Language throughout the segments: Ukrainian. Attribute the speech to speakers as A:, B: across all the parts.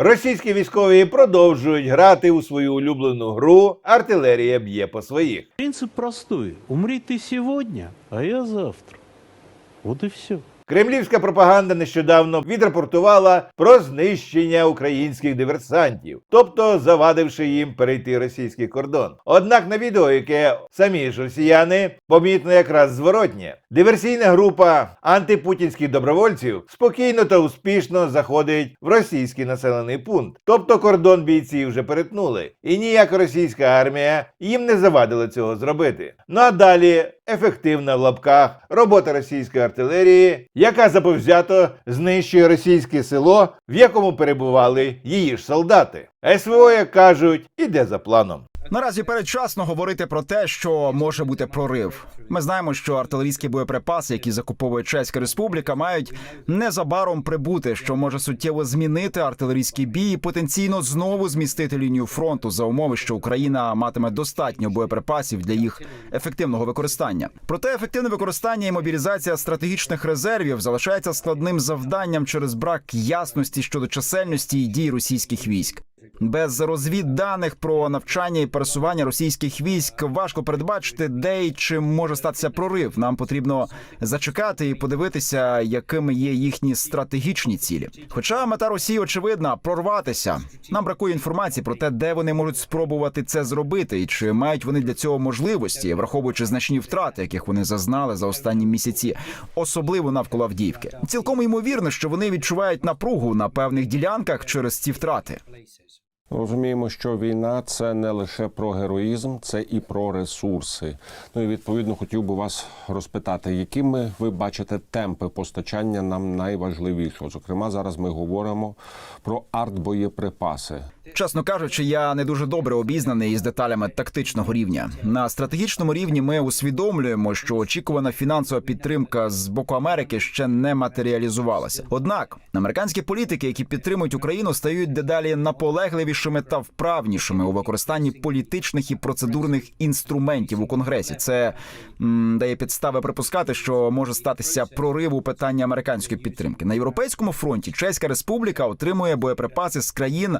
A: Російські військові продовжують грати у свою улюблену гру Артилерія б'є по своїх.
B: Принцип простой. Умри сьогодні, а я завтра. От і все.
A: Кремлівська пропаганда нещодавно відрапортувала про знищення українських диверсантів, тобто завадивши їм перейти російський кордон. Однак на відео, яке самі ж росіяни, помітно якраз зворотнє. Диверсійна група антипутінських добровольців спокійно та успішно заходить в російський населений пункт. Тобто кордон бійці вже перетнули, і ніяка російська армія їм не завадила цього зробити. Ну а далі ефективна в лапках робота російської артилерії, яка заповзято знищує російське село, в якому перебували її ж солдати. СВО, як кажуть, іде за планом.
C: Наразі передчасно говорити про те, що може бути прорив. Ми знаємо, що артилерійські боєприпаси, які закуповує Чеська Республіка, мають незабаром прибути, що може суттєво змінити артилерійський бій і потенційно знову змістити лінію фронту за умови, що Україна матиме достатньо боєприпасів для їх ефективного використання. Проте ефективне використання і мобілізація стратегічних резервів залишається складним завданням через брак ясності щодо чисельності і дій російських військ. Без розвідданих про навчання і пересування російських військ важко передбачити, де і чи може статися прорив. Нам потрібно зачекати і подивитися, якими є їхні стратегічні цілі. Хоча мета Росії очевидна прорватися. Нам бракує інформації про те, де вони можуть спробувати це зробити, і чи мають вони для цього можливості, враховуючи значні втрати, яких вони зазнали за останні місяці, особливо навколо Авдіївки. Цілком ймовірно, що вони відчувають напругу на певних ділянках через ці втрати.
D: Розуміємо, що війна це не лише про героїзм, це і про ресурси. Ну і відповідно хотів би вас розпитати, якими ви бачите темпи постачання нам найважливішого. Зокрема, зараз ми говоримо про артбоєприпаси.
C: Чесно кажучи, я не дуже добре обізнаний із деталями тактичного рівня. На стратегічному рівні ми усвідомлюємо, що очікувана фінансова підтримка з боку Америки ще не матеріалізувалася. Однак американські політики, які підтримують Україну, стають дедалі наполегливішими та вправнішими у використанні політичних і процедурних інструментів у конгресі. Це м, дає підстави припускати, що може статися прорив у питанні американської підтримки на європейському фронті. Чеська республіка отримує боєприпаси з країн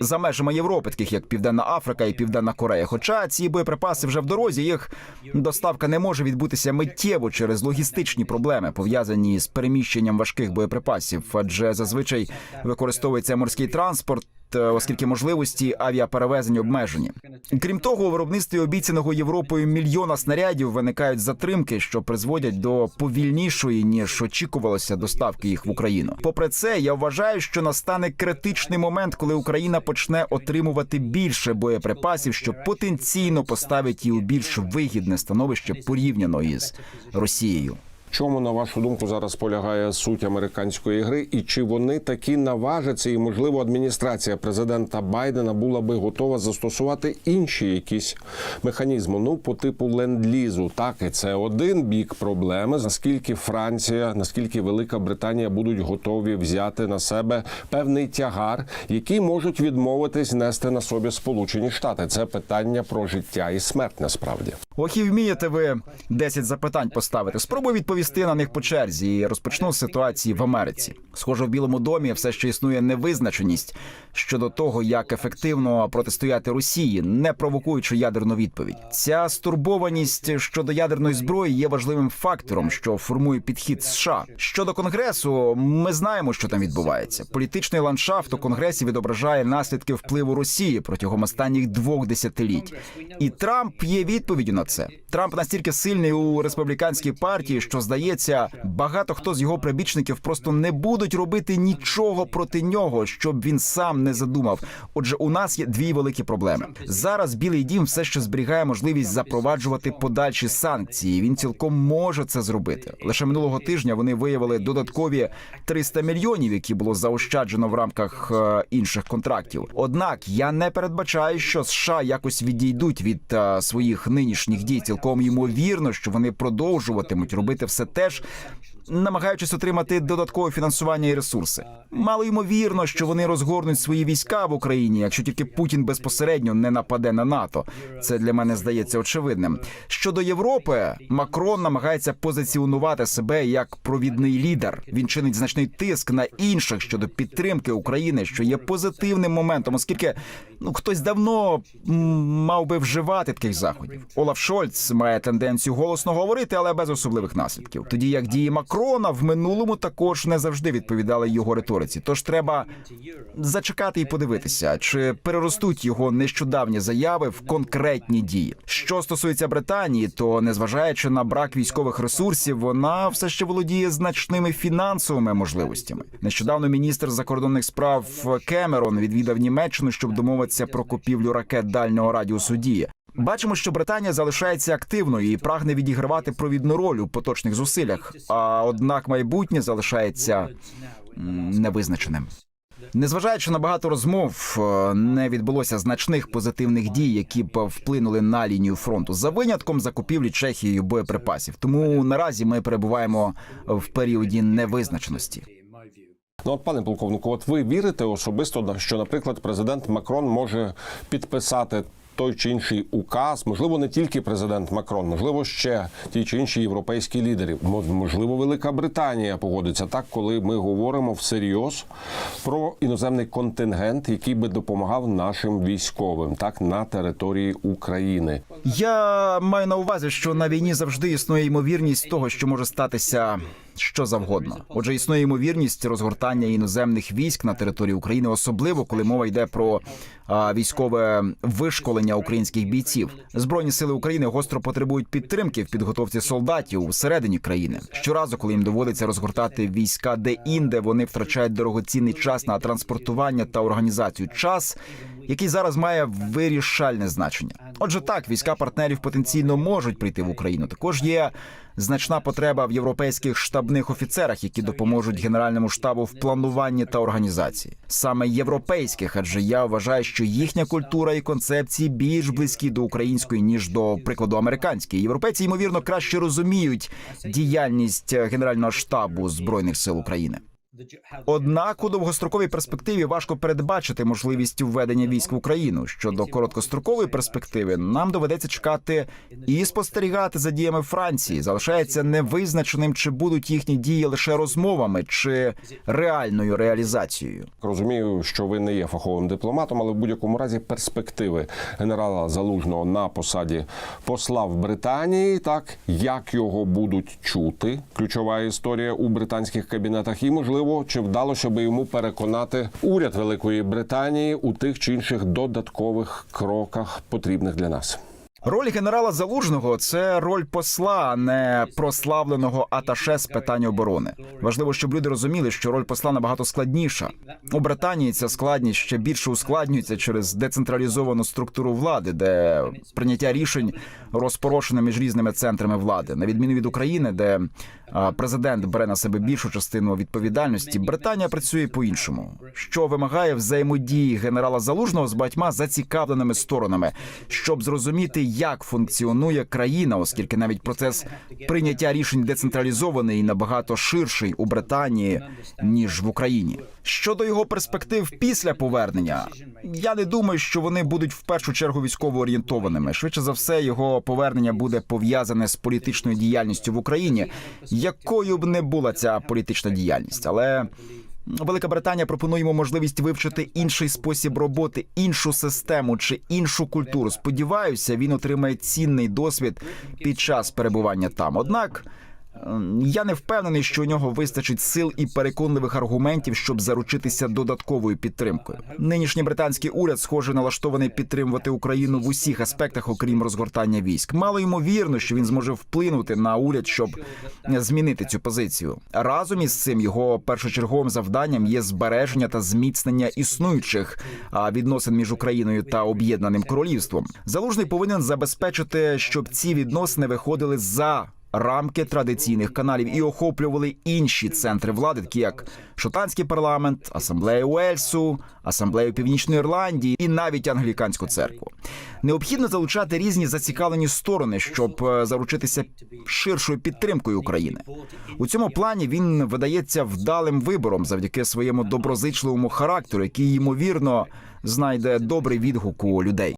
C: за межами Європи, таких як Південна Африка і Південна Корея. Хоча ці боєприпаси вже в дорозі, їх доставка не може відбутися миттєво через логістичні проблеми, пов'язані з переміщенням важких боєприпасів, адже зазвичай використовується морський транспорт. Е, Оскільки можливості авіаперевезень обмежені, крім того, у виробництві обіцяного Європою мільйона снарядів виникають затримки, що призводять до повільнішої ніж очікувалося доставки їх в Україну. Попри це, я вважаю, що настане критичний момент, коли Україна почне отримувати більше боєприпасів, що потенційно поставить її у більш вигідне становище порівняно із Росією.
D: Чому, на вашу думку, зараз полягає суть американської гри, і чи вони таки наважаться, і можливо адміністрація президента Байдена була би готова застосувати інші якісь механізми, ну по типу ленд-лізу. Так, і це один бік проблеми. Наскільки Франція, наскільки Велика Британія будуть готові взяти на себе певний тягар, який можуть відмовитись нести на собі Сполучені Штати. Це питання про життя і смерть насправді.
C: Ох, і вмієте ви 10 запитань поставити. Спробую відповісти на них по черзі і розпочну з ситуації в Америці. Схоже, в Білому домі все ще існує невизначеність щодо того, як ефективно протистояти Росії, не провокуючи ядерну відповідь. Ця стурбованість щодо ядерної зброї є важливим фактором, що формує підхід США. Щодо конгресу, ми знаємо, що там відбувається. Політичний ландшафт у конгресі відображає наслідки впливу Росії протягом останніх двох десятиліть. І Трамп є відповіддю на це. Трамп настільки сильний у республіканській партії, що здається, багато хто з його прибічників просто не будуть робити нічого проти нього, щоб він сам не задумав. Отже, у нас є дві великі проблеми. Зараз Білий Дім все ще зберігає можливість запроваджувати подальші санкції. Він цілком може це зробити. Лише минулого тижня вони виявили додаткові 300 мільйонів, які було заощаджено в рамках е, інших контрактів. Однак я не передбачаю, що США якось відійдуть від е, своїх нинішніх дій. Цілком ймовірно, що вони продовжуватимуть робити все те ж. намагаючись отримати додаткове фінансування і ресурси. Мало ймовірно, що вони розгорнуть свої війська в Україні, якщо тільки Путін безпосередньо не нападе на НАТО. Це для мене здається очевидним. Щодо Європи, Макрон намагається позиціонувати себе як провідний лідер. Він чинить значний тиск на інших щодо підтримки України, що є позитивним моментом, оскільки ну хтось давно мав би вживати таких заходів. Олаф Шольц має тенденцію голосно говорити, але без особливих наслідків. Тоді як дії Макрона в минулому також не завжди відповідали його риториці. Тож треба зачекати і подивитися, чи переростуть його нещодавні заяви в конкретні дії. Що стосується Британії, то незважаючи на брак військових ресурсів, вона все ще володіє значними фінансовими можливостями. Нещодавно міністр закордонних справ Кемерон відвідав Німеччину, щоб домовитися про купівлю ракет дальнього радіусу дії. Бачимо, що Британія залишається активною і прагне відігравати провідну роль у поточних зусиллях. А однак майбутнє залишається невизначеним. Незважаючи на багато розмов, е, не відбулося значних позитивних дій, які б вплинули на лінію фронту за винятком закупівлі Чехією боєприпасів. Тому наразі ми перебуваємо в періоді невизначеності.
D: Ну, от, пане полковнику, от ви вірите особисто, що, наприклад, президент Макрон може підписати той чи інший указ, можливо, не тільки президент Макрон, можливо, ще ті чи інші європейські лідери. Можливо, Велика Британія погодиться так, коли ми говоримо всерйоз про іноземний контингент, який би допомагав нашим військовим, так на території України.
C: Я маю на увазі, що на війні завжди існує ймовірність того, що може статися що завгодно. Отже, існує ймовірність розгортання іноземних військ на території України, особливо коли мова йде про а, військове вишколення українських бійців. Збройні сили України гостро потребують підтримки в підготовці солдатів всередині країни. Щоразу, коли їм доводиться розгортати війська де-інде, вони втрачають дорогоцінний час на транспортування та організацію. Час який зараз має вирішальне значення. Отже, так війська партнерів потенційно можуть прийти в Україну. Також є значна потреба в європейських штабних офіцерах, які допоможуть генеральному штабу в плануванні та організації. Саме європейських, адже я вважаю, що їхня культура і концепції більш близькі до української ніж до прикладу американської. Європейці ймовірно краще розуміють діяльність генерального штабу збройних сил України. Однак у довгостроковій перспективі важко передбачити можливість введення військ в Україну. Щодо короткострокової перспективи, нам доведеться чекати і спостерігати за діями Франції. Залишається невизначеним, чи будуть їхні дії лише розмовами, чи реальною реалізацією.
D: Розумію, що ви не є фаховим дипломатом, але в будь-якому разі перспективи генерала Залужного на посаді посла в Британії, так як його будуть чути, ключова історія у британських кабінетах, і можливо, чи вдалося би йому переконати уряд Великої Британії у тих чи інших додаткових кроках, потрібних для нас.
C: Роль генерала Залужного це роль посла, а не прославленого аташе з питань оборони. Важливо, щоб люди розуміли, що роль посла набагато складніша. У Британії ця складність ще більше ускладнюється через децентралізовану структуру влади, де прийняття рішень розпорошено між різними центрами влади, на відміну від України, де президент бере на себе більшу частину відповідальності. Британія працює по-іншому, що вимагає взаємодії генерала Залужного з багатьма зацікавленими сторонами, щоб зрозуміти, як функціонує країна, оскільки навіть процес прийняття рішень децентралізований і набагато ширший у Британії ніж в Україні. Щодо його перспектив після повернення, я не думаю, що вони будуть в першу чергу військово орієнтованими. Швидше за все, його повернення буде пов'язане з політичною діяльністю в Україні, якою б не була ця політична діяльність, але. Велика Британія пропонує йому можливість вивчити інший спосіб роботи, іншу систему чи іншу культуру. Сподіваюся, він отримає цінний досвід під час перебування там. Однак я не впевнений, що у нього вистачить сил і переконливих аргументів, щоб заручитися додатковою підтримкою. Нинішній британський уряд, схоже, налаштований підтримувати Україну в усіх аспектах, окрім розгортання військ. Мало ймовірно, що він зможе вплинути на уряд, щоб змінити цю позицію. Разом із цим його першочерговим завданням є збереження та зміцнення існуючих відносин між Україною та об'єднаним королівством. Залужний повинен забезпечити, щоб ці відносини виходили за рамки традиційних каналів і охоплювали інші центри влади, такі як шотландський парламент, асамблея Уельсу, асамблею Північної Ірландії і навіть англіканську церкву. Необхідно залучати різні зацікавлені сторони, щоб е, заручитися ширшою підтримкою України. У цьому плані він видається вдалим вибором завдяки своєму доброзичливому характеру, який ймовірно знайде добрий відгук у людей.